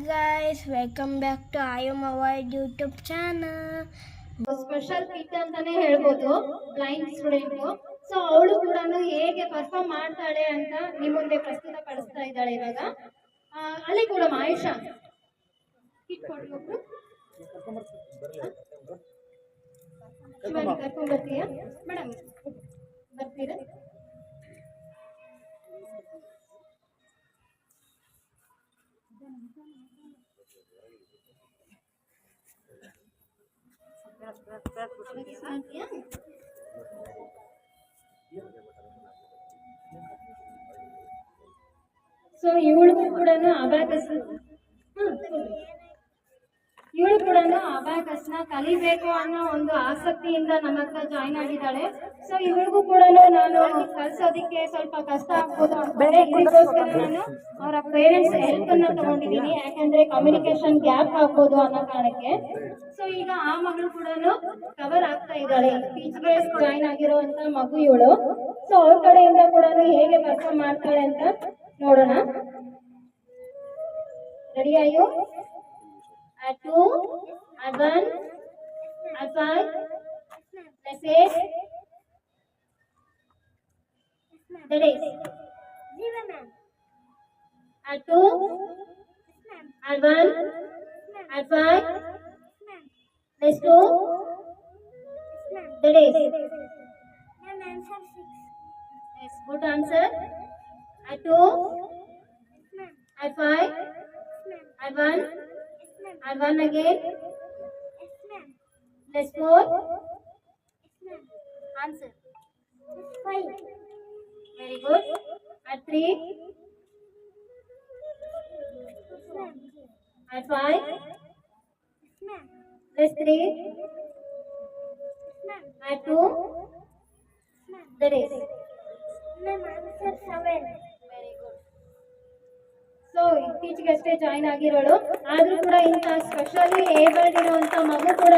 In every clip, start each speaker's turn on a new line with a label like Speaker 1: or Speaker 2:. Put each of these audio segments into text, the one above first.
Speaker 1: guys, welcome back to I am our YouTube channel.
Speaker 2: Special kit ಅಂತಾನೆ ಹೇಳ್ಬೋದು blind student so ಅವಳು ಕೂಡ ಹೇಗೆ ಪರ್ಫಾರ್ಮ್ ಮಾಡ್ತಾಳೆ ಅಂತ ನಿಮ್ಮ ಮುಂದೆ ಪ್ರಸ್ತುತ ಪಡಿಸ್ತಾ ಇದ್ದಾಳೆ ಇವಾಗ. ಅಲ್ಲಿ ಕೂಡ ಆಯುಷಾ ಕಿಟ್ ಮೇಡಮ್ ಬರ್ತೀರಾ? ಸೊ ಇವಳಿಗೂ ಕೂಡ. ಅಬ್ಯಾಕಸ್ ಇವಳು ಕೂಡ ಅಬ್ಯಾಕಸ್ನ ಕಲಿಬೇಕು ಅನ್ನೋ ಒಂದು ಆಸಕ್ತಿಯಿಂದ ನಮ್ಮ ಹತ್ರ ಜಾಯ್ನ್ ಆಗಿದ್ದಾಳೆ. ಸೊ ಇವಳಿಗೂ ಕೂಡ ನಾನು ಕಲ್ಸೋದಿಕ್ಕೆ ಸ್ವಲ್ಪ ಕಷ್ಟ ಆಗ್ಬೋದು ಇದಕ್ಕೋಸ್ಕರ ನಾನು ಅವರ ಪೇರೆಂಟ್ಸ್ ಹೆಲ್ಪ್ ಅನ್ನ ತಗೊಂಡಿದ್ದೀನಿ. ಯಾಕಂದ್ರೆ ಕಮ್ಯುನಿಕೇಶನ್ ಗ್ಯಾಪ್ ಆಗ್ಬೋದು ಅನ್ನೋ ಕಾರಣಕ್ಕೆ. ಸೊ ಈಗ ಆ ಮಗಳು ಕೂಡ ಕವರ್ ಆಗ್ತಾ ಇದ್ದಾಳೆ. ಟೀಚರ್ಸ್ ಜಾಯ್ನ್ ಆಗಿರುವಂತ ಮಗು ಇವಳು. ಸೊ ಅವ್ರ ಕಡೆಯಿಂದ ಕೂಡ ಹೇಗೆ ಪರ್ಫಾರ್ಮ್ ಮಾಡ್ತಾಳೆ ಅಂತ ನೋಡೋಣ. ರೆಡಿ ಆಯು Mahmoud, Aban, Afan, Nasir, Daris, Atu, Alvan, Afan, Nesto, Daris. Yes, good answer. Atu, I5, I1, And one again. Yes, ma'am. Let's go. Yes, ma'am. Answer. Five. Very good. At three. Yes, ma'am. At five. Yes, ma'am. Plus three. Yes, ma'am. At two. Yes, ma'am. That is. Ma'am, answer seven. Very good. So, teacher, guest join. Aagi rodo. ಆದ್ರೂ ಕೂಡ ಇಂಥ specially abled ಇರುವಂತ ಮಗು ಕೂಡ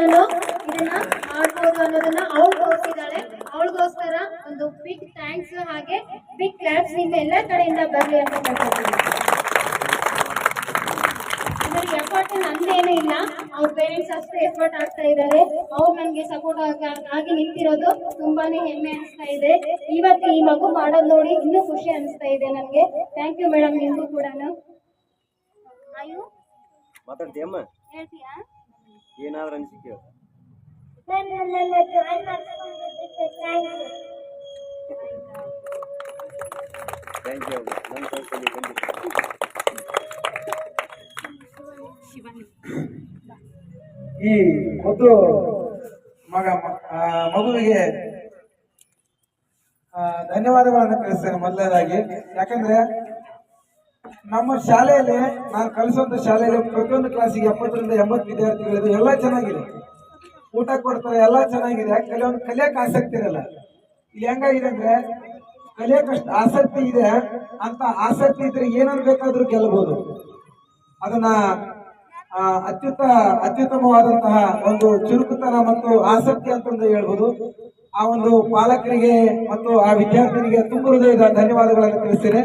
Speaker 2: ಇದನ್ನ ಮಾಡ್ಬೋದು ಅನ್ನೋದನ್ನ ಅವಳು ತೋರಿಸಿದ್ದಾಳೆ ಅವಳಿಗೋಸ್ಕರ ಒಂದು ಬಿಗ್ ಥ್ಯಾಂಕ್ಸ್ ಹಾಗೆ ಬಿಗ್ ಕ್ಲಾಪ್ಸ್ ನಿಮ್ಮ ಎಲ್ಲ ಕಡೆಯಿಂದ ಬರಲಿ ಅಂತ ಇದ್ರಿಗೆ ಎಫರ್ಟ್ ನಂದೇನು ಇಲ್ಲ. ಅವ್ರ ಪೇರೆಂಟ್ಸ್ ಅಷ್ಟೇ ಎಫರ್ಟ್ ಆಗ್ತಾ ಇದ್ದಾರೆ ಅವ್ರು ನನಗೆ ಸಪೋರ್ಟ್ ಆಗಿ ನಿಂತಿರೋದು ತುಂಬಾನೇ ಹೆಮ್ಮೆ ಅನಿಸ್ತಾ ಇದೆ. ಇವತ್ತು ಈ ಮಗು ಮಾಡೋದು ನೋಡಿ ಇನ್ನೂ ಖುಷಿ ಅನಿಸ್ತಾ ಇದೆ ನನಗೆ. ಥ್ಯಾಂಕ್ ಯು ಮೇಡಮ್ ನಿಮಗೂ ಕೂಡ ಆಯು
Speaker 3: ಮಾತಾಡ್ತೀಯಮ್ಮ
Speaker 2: ಹೇಳ್ತೀಯಾ?
Speaker 3: ಏನಾದ್ರೂ ಅನ್ಸಿಕೆ ಥ್ಯಾಂಕ್ ಯು ನನ್ನ
Speaker 4: ಈ ಒಂದು ಮಗ ಮಗುವಿಗೆ ಧನ್ಯವಾದಗಳನ್ನು ತಿಳಿಸ್ತೇನೆ ಮೊದಲನೇದಾಗಿ. ಯಾಕಂದ್ರೆ ನಮ್ಮ ಶಾಲೆಯಲ್ಲಿ ನಾನು ಕಲಿಸುವಂಥ ಶಾಲೆಯಲ್ಲಿ ಪ್ರತಿಯೊಂದು ಕ್ಲಾಸಿಗೆ ಎಪ್ಪತ್ತರಿಂದ ಎಂಬತ್ತು ವಿದ್ಯಾರ್ಥಿಗಳಿದೆ. ಎಲ್ಲ ಚೆನ್ನಾಗಿದೆ. ಊಟ ಕೊಡ್ತಾರೆ ಎಲ್ಲ ಚೆನ್ನಾಗಿದೆ. ಕೆಲವೊಂದು ಕಲಿಯಕ್ಕೆ ಆಸಕ್ತಿ ಇರಲ್ಲ. ಇಲ್ಲಿ ಹೆಂಗಾಗಿದೆ ಅಂದ್ರೆ ಕಲಿಯಕ್ಕಷ್ಟು ಆಸಕ್ತಿ ಇದೆ. ಅಂತ ಆಸಕ್ತಿ ಇದ್ರೆ ಏನನ್ನು ಬೇಕಾದ್ರೂ ಗೆಲ್ಲಬಹುದು ಅದನ್ನ ಅತ್ಯುತ್ತ ಅತ್ಯುತ್ತಮವಾದಂತಹ ಒಂದು ಚುರುಕುತನ ಮತ್ತು ಆಸಕ್ತಿ ಅಂತಂದು ಹೇಳ್ಬೋದು. ಆ ಒಂದು ಪಾಲಕರಿಗೆ ಮತ್ತು ಆ ವಿದ್ಯಾರ್ಥಿನಿಗೆ ತುಂಬ ಹೃದಯದ ಧನ್ಯವಾದಗಳನ್ನು ತಿಳಿಸ್ತೇನೆ.